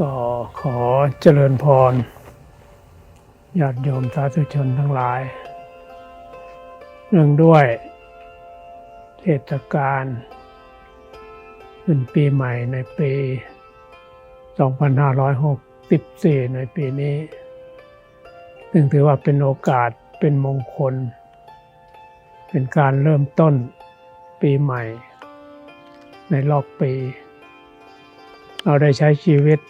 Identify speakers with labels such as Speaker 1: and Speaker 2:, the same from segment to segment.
Speaker 1: ก็ขอเจริญพรญาติโยมสาธุชนทั้งหลาย เนื่องด้วยเทศกาลขึ้นปีใหม่ในปี 2564 ในปีนี้ ซึ่งถือว่าเป็นโอกาสเป็นมงคล เป็นการเริ่มต้นปีใหม่ ในรอบปี เราได้ใช้ชีวิต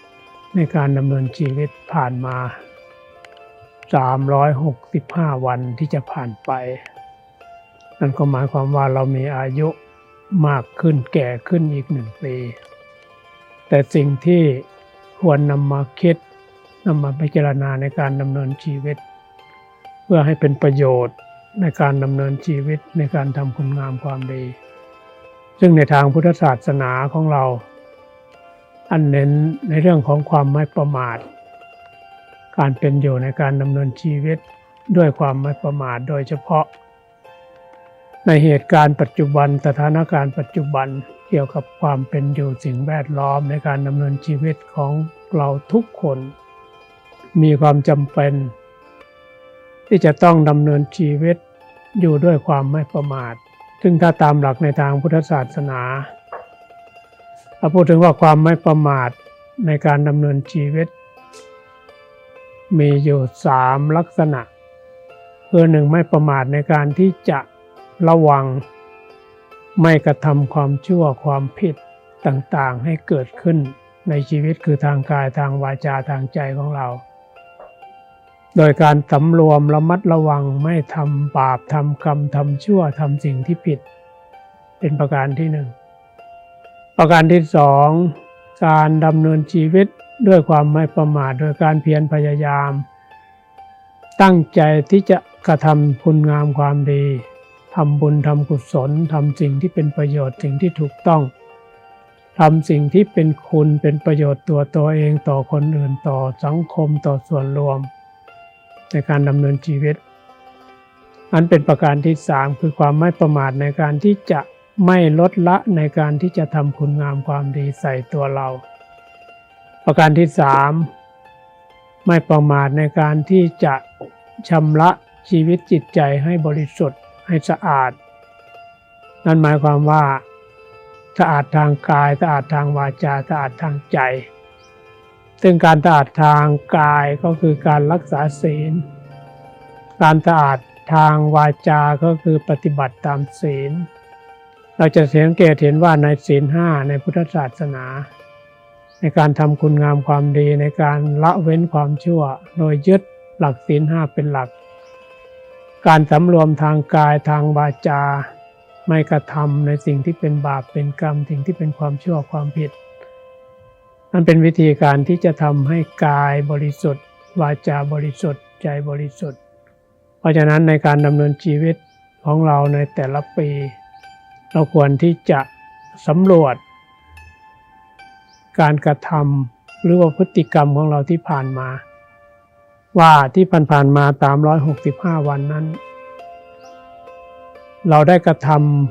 Speaker 1: ในการดำเนินชีวิตผ่านมา 365 วันที่จะผ่านไป นั่นก็หมายความว่าเรามีอายุมากขึ้นแก่ขึ้นอีกหนึ่งปี แต่สิ่งที่ควรนำมาคิดนำมาพิจารณาในการดำเนินชีวิต เพื่อให้เป็นประโยชน์ในการดำเนินชีวิตในการทำคุณงามความดี ซึ่งในทางพุทธศาสนาของเรา อันเน้นในเรื่องของความไม่ประมาท การเป็นอยู่ในการดำเนินชีวิตด้วยความไม่ประมาทโดยเฉพาะ ในเหตุการณ์ปัจจุบันสถานการณ์ปัจจุบันเกี่ยวกับความเป็นอยู่สิ่งแวดล้อมในการดำเนินชีวิตของเราทุกคน มีความจำเป็น ที่จะต้องดำเนินชีวิตอยู่ด้วยความไม่ประมาท ซึ่งถ้าตามหลักในทางพุทธศาสนา เราพูดถึงว่าความไม่ประมาทในการดำเนินชีวิต มีอยู่สามลักษณะคือหนึ่งไม่ประมาทในการที่จะระวัง ไม่กระทำความชั่วความผิดต่างๆ ให้เกิดขึ้นในชีวิตคือทางกายทางวาจาทางใจของเรา โดยการสำรวมระมัดระวังไม่ทำบาปทำกรรมทำชั่วทำสิ่งที่ผิด เป็นประการที่หนึ่ง ประการที่สองการดำเนินชีวิตด้วยความไม่ประมาทโดยการเพียรพยายาม ตั้งใจที่จะกระทำคุณงามความดีทำบุญทำกุศลทำสิ่งที่เป็นประโยชน์สิ่งที่ถูกต้องทำสิ่งที่เป็นคุณเป็นประโยชน์ตัวตัวเองต่อคนอื่นต่อสังคมต่อส่วนรวม ในการดำเนินชีวิตอันเป็นประการที่สามคือความไม่ประมาทในการที่จะ ไม่ลดละในการที่จะทำคุณงามความดีใส่ตัวเรา ประการที่สามไม่ประมาทในการที่จะชำระชีวิตจิตใจให้บริสุทธิ์ให้สะอาด นั่นหมายความว่าสะอาดทางกายสะอาดทางวาจาสะอาดทางใจ ซึ่งการสะอาดทางกายก็คือการรักษาศีล การสะอาดทางวาจาก็คือปฏิบัติตามศีล เราจะสังเกตเห็นว่าในศีลห้าในพุทธศาสนา ในการทำคุณงามความดีในการละเว้นความชั่ว โดยยึดหลักศีลห้าเป็นหลัก การสำรวมทางกายทางวาจา ไม่กระทำในสิ่งที่เป็นบาปเป็นกรรมสิ่งที่เป็นความชั่วความผิด นั่นเป็นวิธีการที่จะทำให้กายบริสุทธิ์ วาจาบริสุทธิ์ใจบริสุทธิ์ เพราะฉะนั้นในการดำเนินชีวิตของเราในแต่ละปี เราควรที่จะสำรวจ การกระทำหรือว่าพฤติกรรมของเราที่ผ่านมา ว่าที่ผ่านๆมาตาม 165 วันนั้น เราได้กระท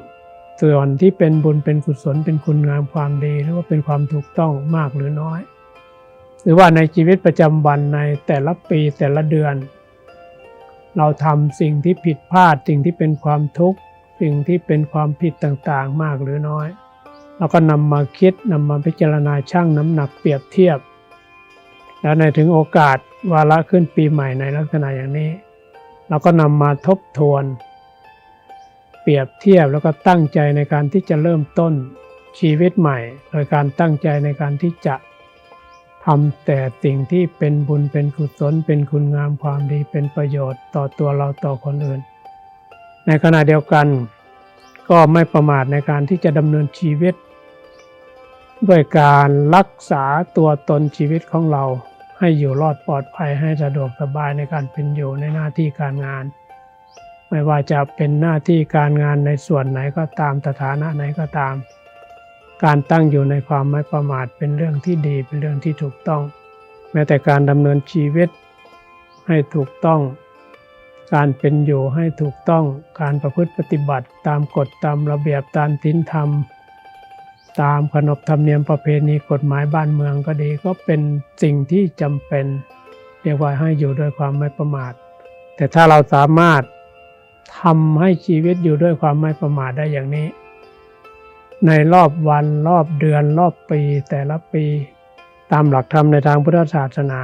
Speaker 1: ำส่วนที่เป็นบุญเป็นกุศลเป็นคุณงามความดี หรือว่าเป็นความถูกต้องมากหรือน้อย หรือว่าในชีวิตประจำวันในแต่ละปีแต่ละเดือน เราทำสิ่งที่ผิดพลาดสิ่งที่เป็นความทุกข์ สิ่งที่เป็นความผิดต่างๆ มากหรือน้อยเราก็นำมาคิดนำมาพิจารณาชั่งน้ำหนักเปรียบเทียบ แล้วในถึงโอกาสวาระขึ้นปีใหม่ในลักษณะอย่างนี้ เราก็นำมาทบทวน เปรียบเทียบแล้วก็ตั้งใจในการที่จะเริ่มต้นชีวิตใหม่ โดยการตั้งใจในการที่จะทำแต่สิ่งที่เป็นบุญเป็นกุศลเป็นคุณงามความดีเป็นประโยชน์ต่อตัวเราต่อคนอื่น ในขณะเดียวกันก็ไม่ประมาทในการที่จะดำเนินชีวิต ด้วยการรักษาตัวตนชีวิตของเรา ให้อยู่รอดปลอดภัยให้สะดวกสบายในการเป็นอยู่ในหน้าที่การงาน ไม่ว่าจะเป็นหน้าที่การงานในส่วนไหนก็ตามสถานะไหนก็ตาม การตั้งอยู่ในความไม่ประมาทเป็นเรื่องที่ดีเป็นเรื่องที่ถูกต้อง แม้แต่การดำเนินชีวิตให้ถูกต้อง การเป็นอยู่ให้ถูกต้องการประพฤติปฏิบัติตามกฎตามระเบียบตามศีลธรรม ตามขนบธรรมเนียมประเพณีกฎหมายบ้านเมืองก็ดีก็เป็นสิ่งที่จำเป็น เรียกว่าให้อยู่ด้วยความไม่ประมาท แต่ถ้าเราสามารถทำให้ชีวิตอยู่ด้วยความไม่ประมาทได้อย่างนี้ ในรอบวันรอบเดือนรอบปีแต่ละปี ตามหลักธรรมในทางพุทธศาสนา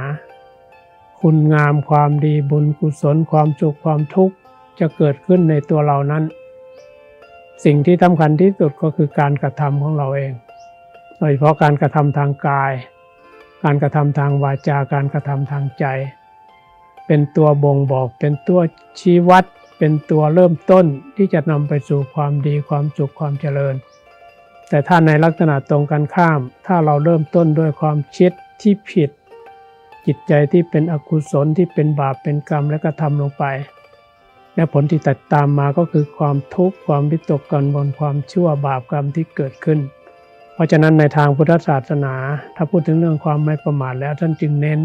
Speaker 1: คุณงามความดีบุญกุศลความสุขความทุกข์จะเกิดขึ้นในตัวเรานั้น สิ่งที่สำคัญที่สุดก็คือการกระทำของเราเอง โดยเฉพาะการกระทำทางกาย การกระทำทางวาจาการกระทำทางใจ เป็นตัวบ่งบอกเป็นตัวชี้วัด เป็นตัวเริ่มต้นที่จะนำไปสู่ความดีความสุขความเจริญ แต่ถ้าในลักษณะตรงกันข้าม ถ้าเราเริ่มต้นด้วยความคิดที่ผิด จิตใจที่เป็นอกุศลที่เป็นบาปเป็นกรรมและกระทำลงไป และผลที่ตัดตามมาก็คือความทุกข์ความวิตกกังวลความชั่วบาปกรรมที่เกิดขึ้น เพราะฉะนั้นในทางพุทธศาสนา ถ้าพูดถึงเรื่องความไม่ประมาทแล้วท่านจึงเน้น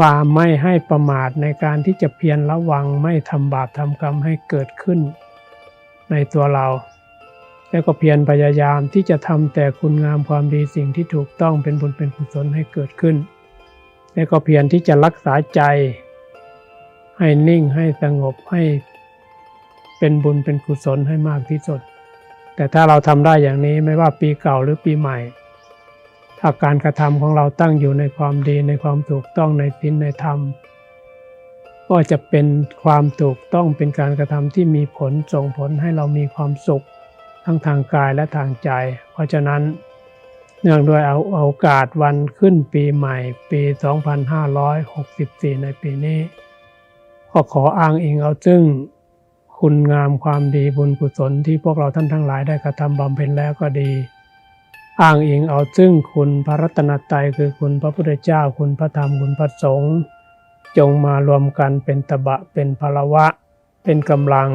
Speaker 1: ว่าไม่ให้ประมาทในการที่จะเพียรระวังไม่ทำบาปทำกรรมให้เกิดขึ้น ในตัวเรา แล้วก็เพียรพยายามที่จะทำแต่คุณงามความดีสิ่งที่ถูกต้องเป็นบุญเป็นกุศลให้เกิดขึ้น แล้วก็เพียรที่จะรักษาใจ ให้นิ่งให้สงบให้เป็นบุญเป็นกุศลให้มากที่สุด แต่ถ้าเราทำได้อย่างนี้ไม่ว่าปีเก่าหรือปีใหม่ ถ้าการกระทำของเราตั้งอยู่ในความดีในความถูกต้องในศีลในธรรม ก็จะเป็นความถูกต้องเป็นการกระทำที่มีผลส่งผลให้เรามีความสุข ทั้งทางกายและทางใจ เพราะฉะนั้น เนื่องด้วยเอาโอกาสวันขึ้นปีใหม่ปี 2564 ในปีนี้ ก็ขออ้างอิงเอาซึ่ง คุณงามความดีบุญกุศลที่พวกเราท่านทั้งหลายได้กระทำบำเพ็ญแล้วก็ดี อ้างอิงเอาซึ่งคุณพระรัตนตรัยคือคุณพระพุทธเจ้า คุณพระธรรมคุณพระสงฆ์จงมารวมกันเป็นตบะเป็นพลวะ เป็นกำลัง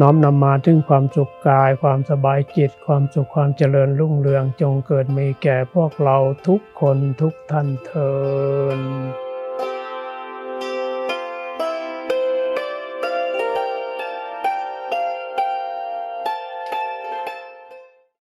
Speaker 1: น้อมนำมาถึงความสุขกาย ความสบายจิต ความสุขความเจริญรุ่งเรืองจงเกิดมีแก่พวกเราทุกคนทุกท่านเทิน